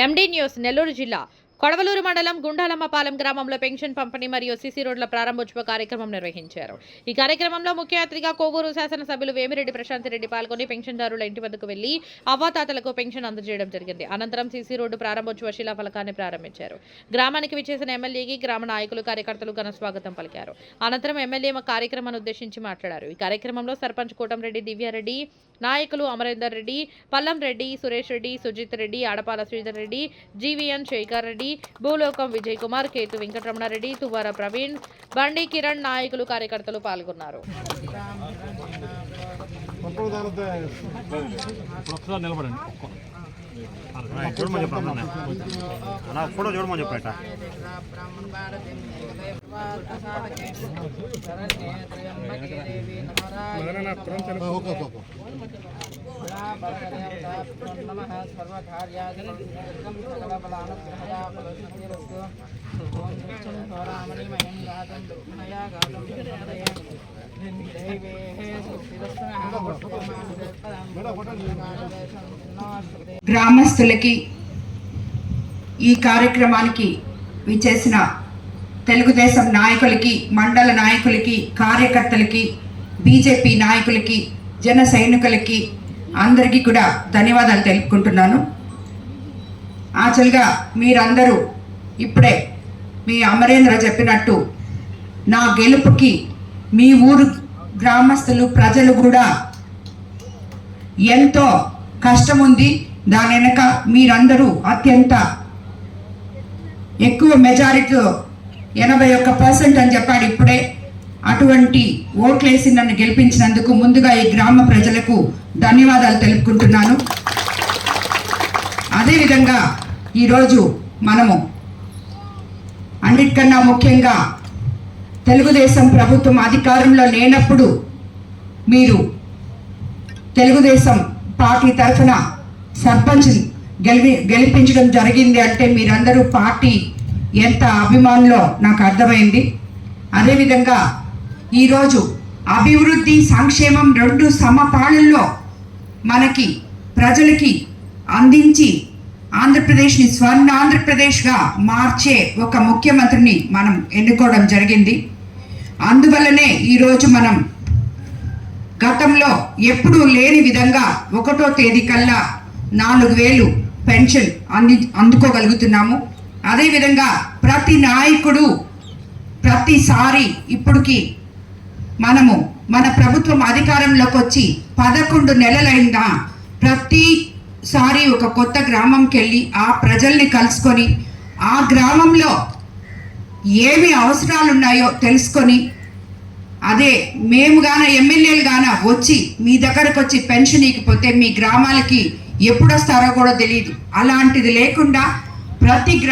MD news Nellore జిల్లా కొడవలూరు మండలం గుండాలమ్మపాలెం గ్రామంలో పెన్షన్ పంపిణీ మరియు సీసీ రోడ్ల ప్రారంభోత్సవ కార్యక్రమం నిర్వహించారు. ఈ కార్యక్రమంలో ముఖ్య అతిథిగా కోవూరు శాసనసభ్యులు వేమిరెడ్డి ప్రశాంత్ రెడ్డి పాల్గొని పెన్షన్దారుల ఇంటి వద్దకు వెళ్ళి అవ్వాతాతలకు పెన్షన్ అందజేయడం జరిగింది. అనంతరం సీసీ రోడ్డు ప్రారంభోత్సవ శిలాఫలకాన్ని ప్రారంభించారు. గ్రామానికి విచ్చేసిన ఎమ్మెల్యేకి గ్రామ నాయకులు కార్యకర్తలు ఘన స్వాగతం పలికారు. అనంతరం ఎమ్మెల్యే కార్యక్రమాన్ని ఉద్దేశించి మాట్లాడారు. ఈ కార్యక్రమంలో సర్పంచ్ కోటంరెడ్డి దివ్యారెడ్డి నాయకులు అమరేందర్ రెడ్డి పల్లం రెడ్డి సురేష్ రెడ్డి సుజిత్ రెడ్డి ఆడపాల శ్రీధర్ రెడ్డి జీవీఎన్ శేఖర్ రెడ్డి భూలోకం విజయ్ కుమార్ కేతు వెంకటరమణారెడ్డి తువ్వార ప్రవీణ్ బండి కిరణ్ నాయకులు కార్యకర్తలు పాల్గొన్నారు. No, no, గ్రామస్తులకి ఈ కార్యక్రమానికి విచ్చేసిన తెలుగుదేశం నాయకులకి మండల నాయకులకి కార్యకర్తలకి బీజేపీ నాయకులకి జన సైనికులకి అందరికీ కూడా ధన్యవాదాలు తెలుపుకుంటున్నాను. యాక్చువల్గా మీరందరూ ఇప్పుడే మీ అమరేంద్ర చెప్పినట్టు నా గెలుపుకి మీ ఊరు గ్రామస్తులు ప్రజలు కూడా ఎంతో కష్టం ఉంది దాని వెనక మీరందరూ అత్యంత ఎక్కువ మెజారిటీ ఎనభై ఒక్క పర్సెంట్ అని చెప్పాడు ఇప్పుడే. అటువంటి ఓట్లేసి నన్ను గెలిపించినందుకు ముందుగా ఈ గ్రామ ప్రజలకు ధన్యవాదాలు తెలుపుకుంటున్నాను. అదేవిధంగా ఈరోజు మనము అన్నిటికన్నా ముఖ్యంగా తెలుగుదేశం ప్రభుత్వం అధికారంలో లేనప్పుడు మీరు తెలుగుదేశం పార్టీ తరఫున సర్పంచ్ గెలిపి గెలిపించడం జరిగింది అంటే మీరందరూ పార్టీ ఎంత అభిమానులో నాకు అర్థమైంది. అదేవిధంగా ఈరోజు అభివృద్ధి సంక్షేమం రెండు సమపాళల్లో మనకి ప్రజలకి అందించి ఆంధ్రప్రదేశ్ని స్వర్ణ ఆంధ్రప్రదేశ్గా మార్చే ఒక ముఖ్యమంత్రిని మనం ఎన్నుకోవడం జరిగింది. అందువల్లనే ఈరోజు మనం గతంలో ఎప్పుడూ లేని విధంగా ఒకటో తేదీ కల్లా నాలుగు వేలు పెన్షన్ అంది అందుకోగలుగుతున్నాము. అదేవిధంగా ప్రతి నాయకుడు ప్రతిసారి ఇప్పటికి మనము మన ప్రభుత్వం అధికారంలోకి వచ్చి పదకొండు నెలలైందా ప్రతిసారి ఒక కొత్త గ్రామంకి వెళ్ళి ఆ ప్రజల్ని కలుసుకొని ఆ గ్రామంలో ఏమి అవసరాలు ఉన్నాయో తెలుసుకొని అదే మేము గాన ఎమ్మెల్యేలు గాన వచ్చి మీ దగ్గరకు వచ్చి పెన్షన్ ఇకపోతే మీ గ్రామాలకి ఎప్పుడు వస్తారో కూడా తెలియదు అలాంటిది లేకుండా ప్రతి గ్రా